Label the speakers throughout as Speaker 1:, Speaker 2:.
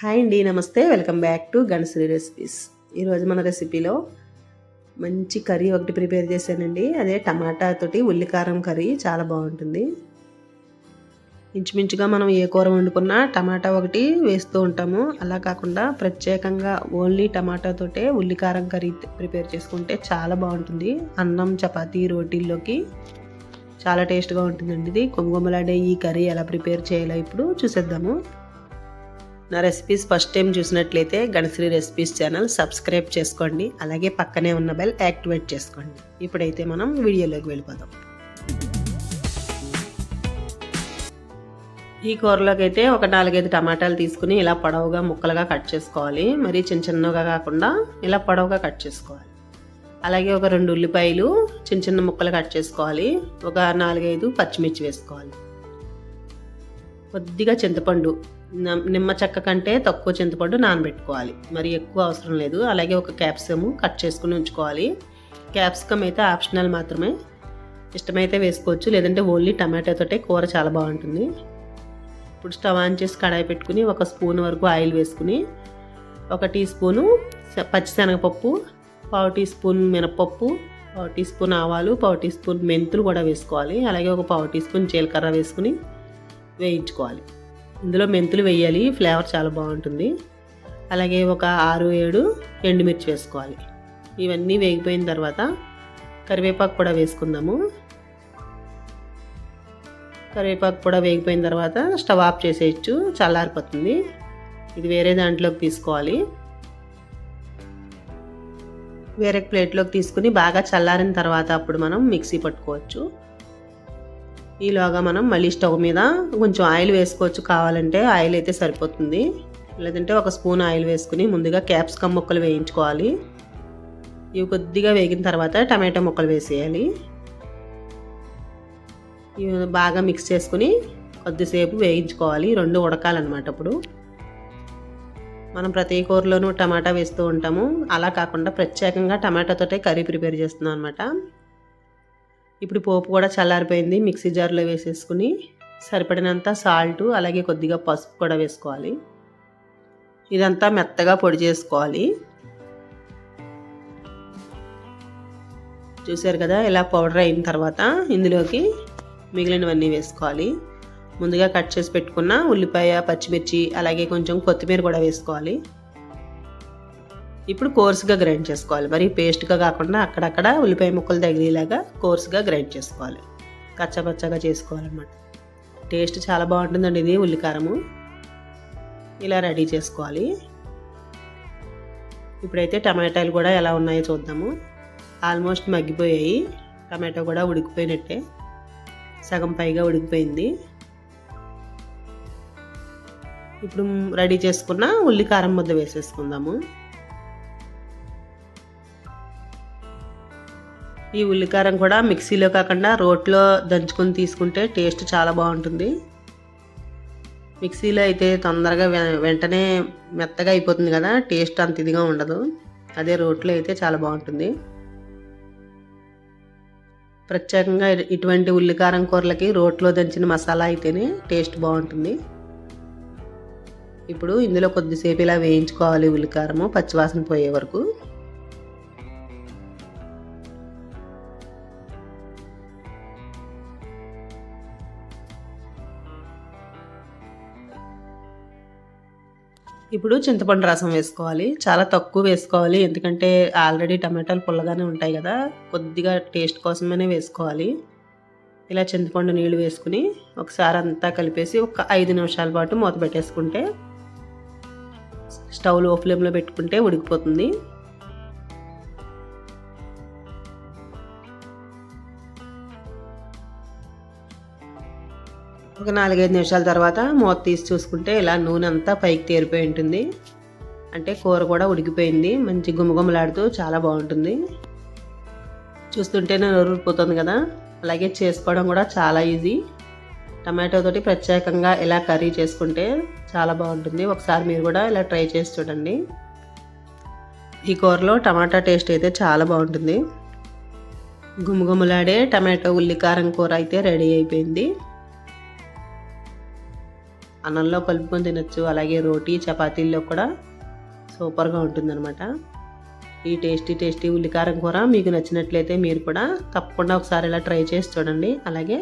Speaker 1: Hi అండి నమస్తే. Welcome back to Ganasri recipes ఈరోజు మన రెసిపీలో మంచి కర్రీ ఒకటి ప్రిపేర్ చేశానండి. అదే టమాటా తోటి ఉల్లికారం కర్రీ. చాలా బాగుంటుంది. ఇంచుమించుగా మనం ఏ కూర వండుకున్నా టమాటా ఒకటి వేస్తూ ఉంటాము. అలా కాకుండా ప్రత్యేకంగా ఓన్లీ టమాటాతోటే ఉల్లికారం కర్రీ ప్రిపేర్ చేసుకుంటే చాలా బాగుంటుంది. అన్నం చపాతీ రోటీల్లోకి చాలా టేస్ట్గా ఉంటుందండి ఇది. కొమ్ముగొమ్మలాడే ఈ కర్రీ ఎలా ప్రిపేర్ చేయాలో ఇప్పుడు చూసేద్దాము. నా రెసిపీస్ ఫస్ట్ టైం చూసినట్లయితే గణశ్రీ రెసిపీస్ ఛానల్ సబ్స్క్రైబ్ చేసుకోండి. అలాగే పక్కనే ఉన్న బెల్ యాక్టివేట్ చేసుకోండి. ఇప్పుడైతే మనం వీడియోలోకి వెళ్ళిపోదాం. ఈ కూరలోకి అయితే ఒక నాలుగైదు టమాటాలు తీసుకుని ఇలా పొడవుగా ముక్కలుగా కట్ చేసుకోవాలి. మరీ చిన్న చిన్నగా కాకుండా ఇలా పొడవుగా కట్ చేసుకోవాలి. అలాగే ఒక రెండు ఉల్లిపాయలు చిన్న చిన్న ముక్కలు కట్ చేసుకోవాలి. ఒక నాలుగైదు పచ్చిమిర్చి వేసుకోవాలి. కొద్దిగా చింతపండు నిమ్మ చెక్క కంటే తక్కువ చింతపండు నానబెట్టుకోవాలి. మరి ఎక్కువ అవసరం లేదు. అలాగే ఒక క్యాప్సికమ్ కట్ చేసుకుని ఉంచుకోవాలి. క్యాప్సికమ్ అయితే ఆప్షనల్ మాత్రమే. ఇష్టమైతే వేసుకోవచ్చు. లేదంటే ఓన్లీ టమాటాతోటే కూర చాలా బాగుంటుంది. ఇప్పుడు స్టవ్ ఆన్ చేసి కడాయి పెట్టుకుని ఒక స్పూన్ వరకు ఆయిల్ వేసుకుని ఒక టీ స్పూను పచ్చిశనగపప్పు పావు టీ స్పూన్ మినపప్పు పావు టీ స్పూన్ ఆవాలు పావు టీ స్పూన్ మెంతులు కూడా వేసుకోవాలి. అలాగే ఒక పావు టీ స్పూన్ జీలకర్ర వేసుకుని వేయించుకోవాలి. ఇందులో మెంతులు వేయాలి ఫ్లేవర్ చాలా బాగుంటుంది. అలాగే ఒక ఆరు ఏడు ఎండుమిర్చి వేసుకోవాలి. ఇవన్నీ వేగిపోయిన తర్వాత కరివేపాకు కూడా వేసుకుందాము. కరివేపాకు కూడా వేగిపోయిన తర్వాత స్టవ్ ఆఫ్ చేసేయచ్చు చల్లారిపోతుంది. ఇది వేరే దాంట్లోకి తీసుకోవాలి. వేరే ప్లేట్లోకి తీసుకుని బాగా చల్లారిన తర్వాత అప్పుడు మనం మిక్సీ పట్టుకోవచ్చు. ఈలోగా మనం మళ్ళీ స్టవ్ మీద కొంచెం ఆయిల్ వేసుకోవచ్చు. కావాలంటే ఆయిల్ అయితే సరిపోతుంది. లేదంటే ఒక స్పూన్ ఆయిల్ వేసుకుని ముందుగా క్యాప్సికమ్ ముక్కలు వేయించుకోవాలి. ఇవి కొద్దిగా వేగిన తర్వాత టమాటా ముక్కలు వేసేయాలి. ఇవి బాగా మిక్స్ చేసుకుని కొద్దిసేపు వేయించుకోవాలి. రెండు ఉడకాలన్నమాట అప్పుడు మనం ప్రతి కూరలోనూ టమాటా వేస్తూ ఉంటాము. అలా కాకుండా ప్రత్యేకంగా టమాటాతోటే కర్రీ ప్రిపేర్ చేస్తున్నాం అనమాట ఇప్పుడు పోపు కూడా చల్లారిపోయింది మిక్సీ జార్లో వేసేసుకుని సరిపడినంత సాల్ట్ అలాగే కొద్దిగా పసుపు కూడా వేసుకోవాలి. ఇదంతా మెత్తగా పొడి చేసుకోవాలి. చూసారు కదా ఇలా పౌడర్ అయిన తర్వాత ఇందులోకి మిగిలినవన్నీ వేసుకోవాలి. ముందుగా కట్ చేసి పెట్టుకున్న ఉల్లిపాయ పచ్చిమిర్చి అలాగే కొంచెం కొత్తిమీర కూడా వేసుకోవాలి. ఇప్పుడు కోర్స్గా గ్రైండ్ చేసుకోవాలి. మరి పేస్ట్గా కాకుండా అక్కడక్కడ ఉల్లిపాయ ముక్కలు తగిలేలాగా కోర్స్గా గ్రైండ్ చేసుకోవాలి. కచ్చపచ్చగా చేసుకోవాలన్నమాట. టేస్ట్ చాలా బాగుంటుందండి ఇది ఉల్లికారము. ఇలా రెడీ చేసుకోవాలి. ఇప్పుడైతే టమాటాలు కూడా ఎలా ఉన్నాయో చూద్దాము. ఆల్మోస్ట్ మగ్గిపోయాయి. టమాటో కూడా ఉడికిపోయినట్టే. సగం పైగా ఉడికిపోయింది. ఇప్పుడు రెడీ చేసుకున్న ఉల్లికారం ముద్ద వేసేసుకుందాము. ఈ ఉల్లికారం కూడా మిక్సీలో కాకుండా రోట్లో దంచుకొని తీసుకుంటే టేస్ట్ చాలా బాగుంటుంది. మిక్సీలో అయితే తొందరగా వెంటనే మెత్తగా అయిపోతుంది కదా టేస్ట్ అంత ఇదిగా ఉండదు. అదే రోట్లో అయితే చాలా బాగుంటుంది. ప్రత్యేకంగా ఇటువంటి ఉల్లికారం కూరలకి రోట్లో దంచిన మసాలా అయితేనే టేస్ట్ బాగుంటుంది. ఇప్పుడు ఇందులో కొద్దిసేపు ఇలా వేయించుకోవాలి ఉల్లికారము పచ్చివాసన పోయే వరకు. ఇప్పుడు చింతపండు రసం వేసుకోవాలి. చాలా తక్కువ వేసుకోవాలి. ఎందుకంటే ఆల్రెడీ టమాటాలు పుల్లగానే ఉంటాయి కదా. కొద్దిగా టేస్ట్ కోసమనే వేసుకోవాలి. ఇలా చింతపండు నీళ్ళు వేసుకుని ఒకసారి అంతా కలిపేసి ఒక ఐదు నిమిషాల పాటు మూత పెట్టేసుకుంటే స్టవ్లో ఫ్లేమ్లో పెట్టుకుంటే ఉడికిపోతుంది. ఒక నాలుగైదు నిమిషాల తర్వాత మూత తీసి చూసుకుంటే ఇలా నూనె అంతా పైకి తేరిపోయి ఉంటుంది. అంటే కూర కూడా ఉడికిపోయింది. మంచి గుమగుమలాడుతూ చాలా బాగుంటుంది. చూస్తుంటేనే నోరుపోతుంది కదా. అలాగే చేసుకోవడం కూడా చాలా ఈజీ. టమాటోతోటి ప్రత్యేకంగా ఇలా కర్రీ చేసుకుంటే చాలా బాగుంటుంది. ఒకసారి మీరు కూడా ఇలా ట్రై చేసి చూడండి. ఈ కూరలో టమాటా టేస్ట్ అయితే చాలా బాగుంటుంది. గుమగుమలాడే టమాటో ఉల్లికారం కూర అయితే రెడీ అయిపోయింది. అన్నంలో కలుపుకొని తినచ్చు. అలాగే రోటీ చపాతీల్లో కూడా సూపర్గా ఉంటుందన్నమాట. ఈ టేస్టీ టేస్టీ ఉల్లికారం కూర మీకు నచ్చినట్లయితే మీరు కూడా తప్పకుండా ఒకసారి ఇలా ట్రై చేసి చూడండి. అలాగే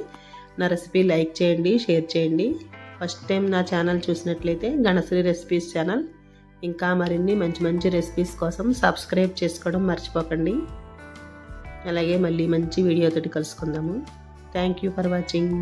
Speaker 1: నా రెసిపీ లైక్ చేయండి షేర్ చేయండి. ఫస్ట్ టైం నా ఛానల్ చూసినట్లయితే గణశ్రీ రెసిపీస్ ఛానల్. ఇంకా మరిన్ని మంచి మంచి రెసిపీస్ కోసం సబ్స్క్రైబ్ చేసుకోవడం మర్చిపోకండి. అలాగే మళ్ళీ మంచి వీడియోతోటి కలుసుకుందాము. Thank you for watching.